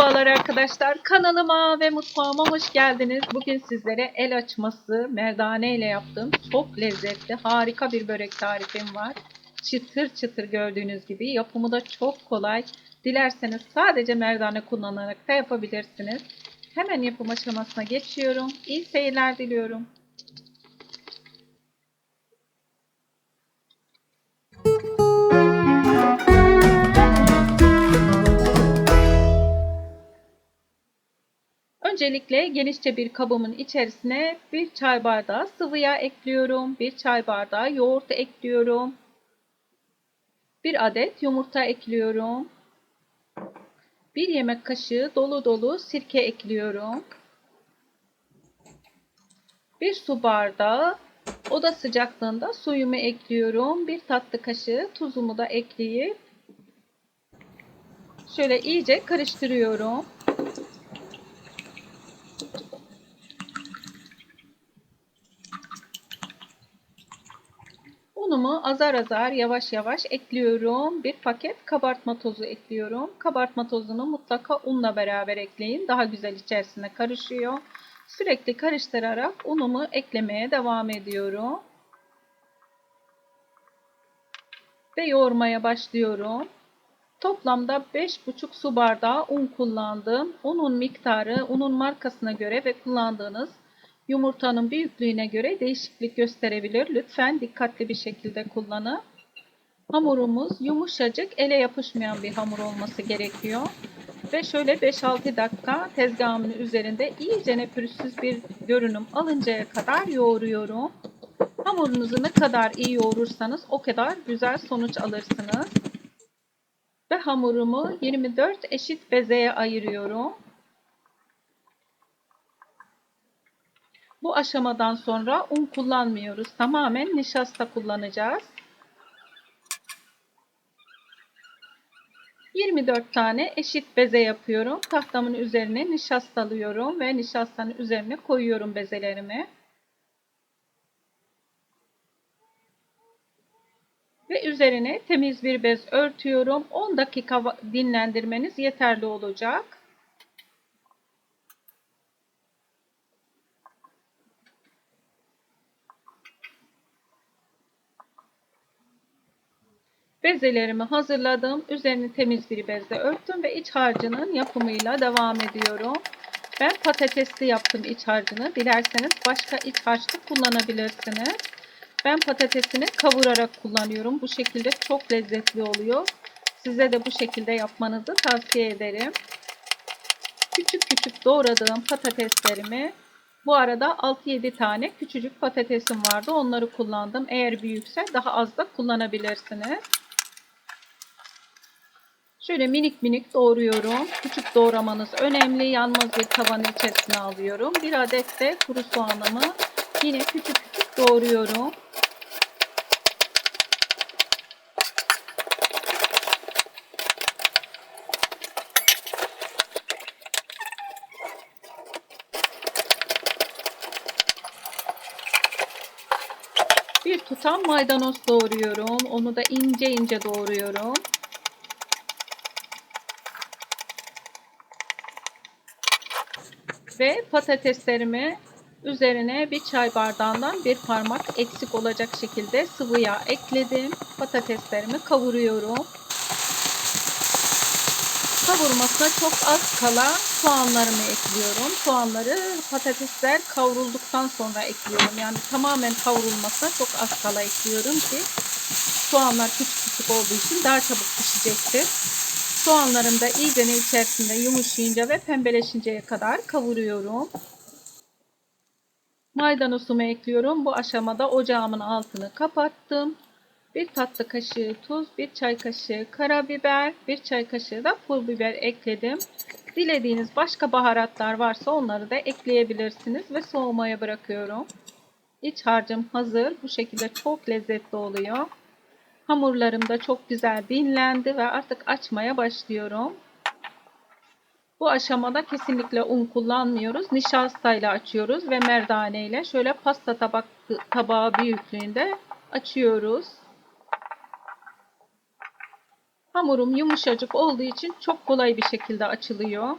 Merhabalar arkadaşlar. Kanalıma ve mutfağıma hoş geldiniz. Bugün sizlere el açması merdane ile yaptığım çok lezzetli, harika bir börek tarifim var. Çıtır çıtır gördüğünüz gibi yapımı da çok kolay. Dilerseniz sadece merdane kullanarak da yapabilirsiniz. Hemen yapım aşamasına geçiyorum. İyi seyirler diliyorum. Öncelikle genişçe bir kabımın içerisine bir çay bardağı sıvı yağ ekliyorum. Bir çay bardağı yoğurt ekliyorum. Bir adet yumurta ekliyorum. Bir yemek kaşığı dolu dolu sirke ekliyorum. Bir su bardağı oda sıcaklığında suyumu ekliyorum. Bir tatlı kaşığı tuzumu da ekleyip şöyle iyice karıştırıyorum. Unumu azar azar yavaş yavaş ekliyorum. Bir paket kabartma tozu ekliyorum. Kabartma tozunu mutlaka unla beraber ekleyin. Daha güzel içerisine karışıyor. Sürekli karıştırarak unumu eklemeye devam ediyorum. Ve yoğurmaya başlıyorum. Toplamda 5,5 su bardağı un kullandım. Unun miktarı unun markasına göre ve kullandığınız yumurtanın büyüklüğüne göre değişiklik gösterebilir. Lütfen dikkatli bir şekilde kullanın. Hamurumuz yumuşacık, ele yapışmayan bir hamur olması gerekiyor. Ve şöyle 5-6 dakika tezgahımın üzerinde iyice pürüzsüz bir görünüm alıncaya kadar yoğuruyorum. Hamurunuzu ne kadar iyi yoğurursanız o kadar güzel sonuç alırsınız. Ve hamurumu 24 eşit bezeye ayırıyorum. Bu aşamadan sonra un kullanmıyoruz. Tamamen nişasta kullanacağız. 24 tane eşit beze yapıyorum. Tahtamın üzerine nişastalıyorum ve nişastanın üzerine koyuyorum bezelerimi. Ve üzerine temiz bir bez örtüyorum. 10 dakika dinlendirmeniz yeterli olacak. Bezelerimi hazırladım. Üzerini temiz bir bezle örttüm ve iç harcının yapımıyla devam ediyorum. Ben patatesli yaptım iç harcını. Dilerseniz başka iç harçlı kullanabilirsiniz. Ben patatesini kavurarak kullanıyorum. Bu şekilde çok lezzetli oluyor. Size de bu şekilde yapmanızı tavsiye ederim. Küçük küçük doğradığım patateslerimi bu arada 6-7 tane küçücük patatesim vardı. Onları kullandım. Eğer büyükse daha az da kullanabilirsiniz. Şöyle minik minik doğruyorum. Küçük doğramanız önemli. Yanmaz bir tavanın içerisine alıyorum. Bir adet de kuru soğanımı yine küçük küçük doğruyorum. Bir tutam maydanoz doğruyorum. Onu da ince ince doğruyorum. Ve patateslerimi üzerine bir çay bardağından bir parmak eksik olacak şekilde sıvı yağ ekledim. Patateslerimi kavuruyorum. Kavurmasına çok az kala soğanlarımı ekliyorum. Soğanları patatesler kavrulduktan sonra ekliyorum. Yani tamamen kavrulmasına çok az kala ekliyorum ki soğanlar küçük küçük olduğu için daha çabuk pişecektir. Soğanlarım da iyice içerisinde yumuşayınca ve pembeleşinceye kadar kavuruyorum. Maydanozumu ekliyorum. Bu aşamada ocağımın altını kapattım. Bir tatlı kaşığı tuz, bir çay kaşığı karabiber, bir çay kaşığı da pul biber ekledim. Dilediğiniz başka baharatlar varsa onları da ekleyebilirsiniz ve soğumaya bırakıyorum. İç harcım hazır. Bu şekilde çok lezzetli oluyor. Hamurlarım da çok güzel dinlendi ve artık açmaya başlıyorum. Bu aşamada kesinlikle un kullanmıyoruz. Nişastayla açıyoruz ve merdane ile şöyle pasta tabak tabağı büyüklüğünde açıyoruz. Hamurum yumuşacık olduğu için çok kolay bir şekilde açılıyor.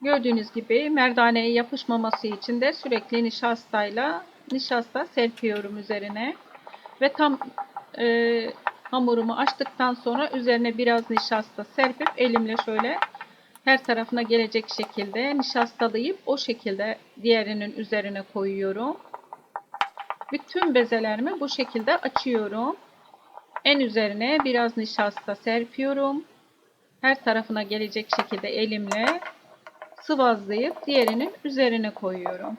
Gördüğünüz gibi merdaneye yapışmaması için de sürekli nişastayla nişasta serpiyorum üzerine. Ve tam e, hamurumu açtıktan sonra üzerine biraz nişasta serpip elimle şöyle her tarafına gelecek şekilde nişastalayıp o şekilde diğerinin üzerine koyuyorum. Bütün bezelerimi bu şekilde açıyorum. En üzerine biraz nişasta serpiyorum. Her tarafına gelecek şekilde elimle sıvazlayıp diğerinin üzerine koyuyorum.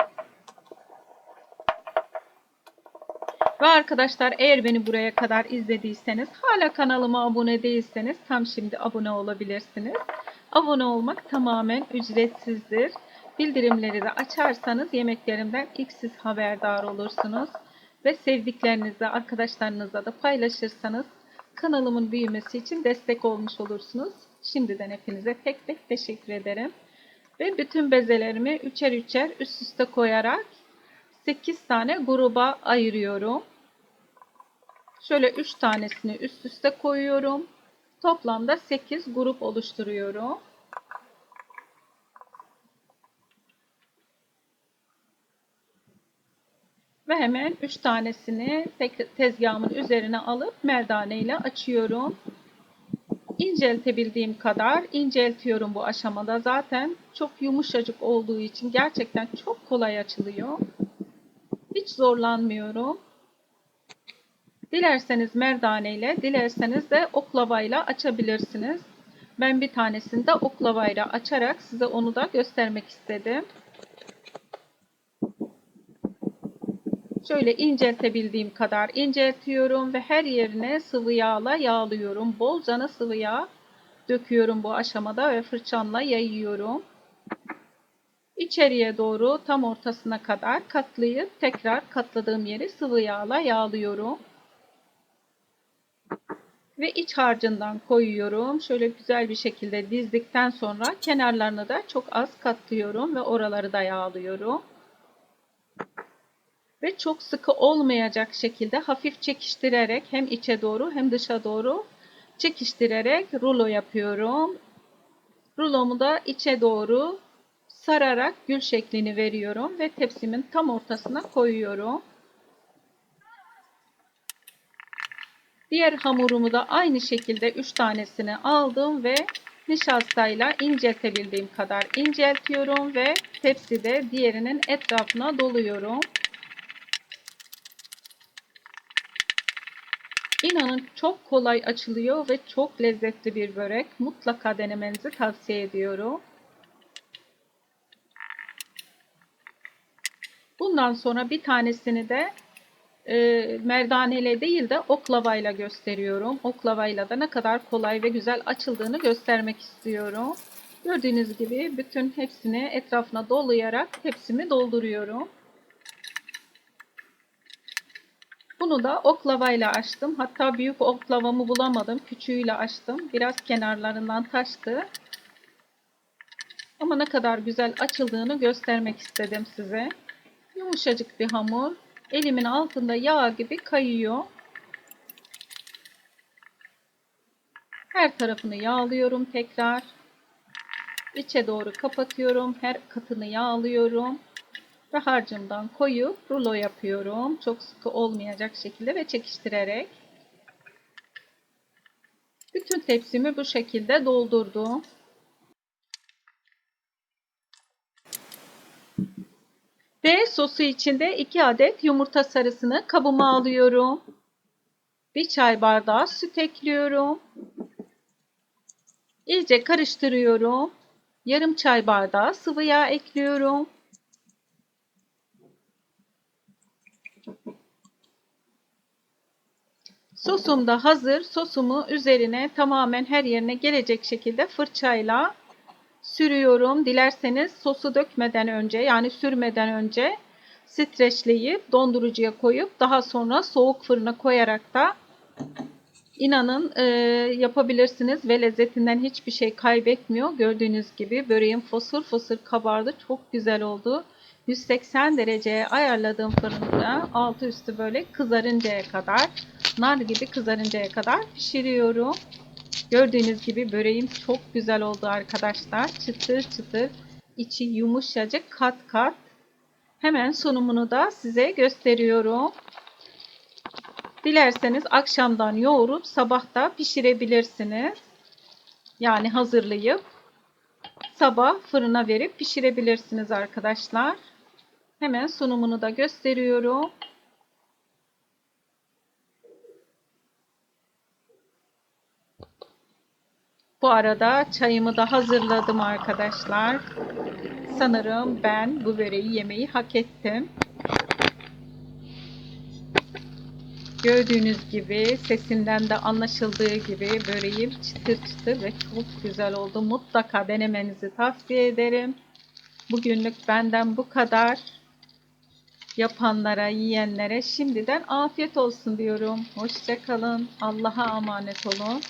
Ve arkadaşlar eğer beni buraya kadar izlediyseniz hala kanalıma abone değilseniz tam şimdi abone olabilirsiniz. Abone olmak tamamen ücretsizdir. Bildirimleri de açarsanız yemeklerimden ilk siz haberdar olursunuz. Ve sevdiklerinizle, arkadaşlarınızla da paylaşırsanız kanalımın büyümesi için destek olmuş olursunuz. Şimdiden hepinize tek tek teşekkür ederim. Ve bütün bezelerimi üçer üçer üst üste koyarak 8 tane gruba ayırıyorum. Şöyle 3 tanesini üst üste koyuyorum. Toplamda 8 grup oluşturuyorum. Ve hemen 3 tanesini tezgahımın üzerine alıp merdane ile açıyorum. İnceltebildiğim kadar inceltiyorum bu aşamada. Zaten çok yumuşacık olduğu için gerçekten çok kolay açılıyor. Hiç zorlanmıyorum. Dilerseniz merdane ile, dilerseniz de oklavayla açabilirsiniz. Ben bir tanesini de oklavayla açarak size onu da göstermek istedim. Şöyle inceltebildiğim kadar inceltiyorum ve her yerine sıvı yağla yağlıyorum. Bolcana sıvı yağ döküyorum bu aşamada ve fırçamla yayıyorum. İçeriye doğru tam ortasına kadar katlayıp tekrar katladığım yeri sıvı yağla yağlıyorum. Ve iç harcından koyuyorum. Şöyle güzel bir şekilde dizdikten sonra kenarlarını da çok az katlıyorum ve oraları da yağlıyorum. Ve çok sıkı olmayacak şekilde hafif çekiştirerek hem içe doğru hem dışa doğru çekiştirerek rulo yapıyorum. Rulomu da içe doğru sararak gül şeklini veriyorum ve tepsimin tam ortasına koyuyorum. Diğer hamurumu da aynı şekilde 3 tanesini aldım ve nişastayla inceltebildiğim kadar inceltiyorum ve tepside diğerinin etrafına doluyorum. İnanın çok kolay açılıyor ve çok lezzetli bir börek. Mutlaka denemenizi tavsiye ediyorum. Bundan sonra bir tanesini de e, merdaneyle değil de oklavayla gösteriyorum. Oklavayla da ne kadar kolay ve güzel açıldığını göstermek istiyorum. Gördüğünüz gibi bütün hepsini etrafına dolayarak hepsimi dolduruyorum. Bunu da oklavayla açtım. Hatta büyük oklavamı bulamadım. Küçüğüyle açtım. Biraz kenarlarından taştı. Ama ne kadar güzel açıldığını göstermek istedim size. Yumuşacık bir hamur. Elimin altında yağ gibi kayıyor. Her tarafını yağlıyorum tekrar. İçe doğru kapatıyorum. Her katını yağlıyorum. Ve harcımdan koyup rulo yapıyorum. Çok sıkı olmayacak şekilde ve çekiştirerek. Bütün tepsimi bu şekilde doldurdum. Sosu içinde 2 adet yumurta sarısını kabıma alıyorum. Bir çay bardağı süt ekliyorum. İyice karıştırıyorum. Yarım çay bardağı sıvı yağ ekliyorum. Sosum da hazır. Sosumu üzerine tamamen her yerine gelecek şekilde fırçayla sürüyorum. Dilerseniz sosu dökmeden önce yani sürmeden önce streçleyip dondurucuya koyup daha sonra soğuk fırına koyarak da inanın e, yapabilirsiniz ve lezzetinden hiçbir şey kaybetmiyor. Gördüğünüz gibi böreğim fosur fosur kabardı. Çok güzel oldu. 180 dereceye ayarladığım fırında altı üstü böyle kızarıncaya kadar nar gibi kızarıncaya kadar pişiriyorum. Gördüğünüz gibi böreğim çok güzel oldu arkadaşlar. Çıtır çıtır içi yumuşacık kat kat. Hemen sunumunu da size gösteriyorum. Dilerseniz akşamdan yoğurup sabahta pişirebilirsiniz. Yani hazırlayıp sabah fırına verip pişirebilirsiniz arkadaşlar. Hemen sunumunu da gösteriyorum. Bu arada çayımı da hazırladım arkadaşlar. Sanırım ben bu böreği yemeyi hak ettim. Gördüğünüz gibi sesinden de anlaşıldığı gibi böreğim çıtır çıtır ve çok güzel oldu. Mutlaka denemenizi tavsiye ederim. Bugünlük benden bu kadar. Yapanlara, yiyenlere şimdiden afiyet olsun diyorum. Hoşçakalın. Allah'a emanet olun.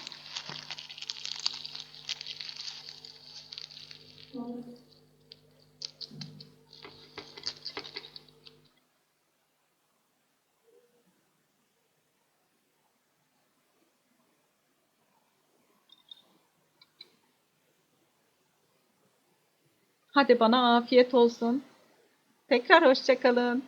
Hadi bana afiyet olsun. Tekrar hoşçakalın.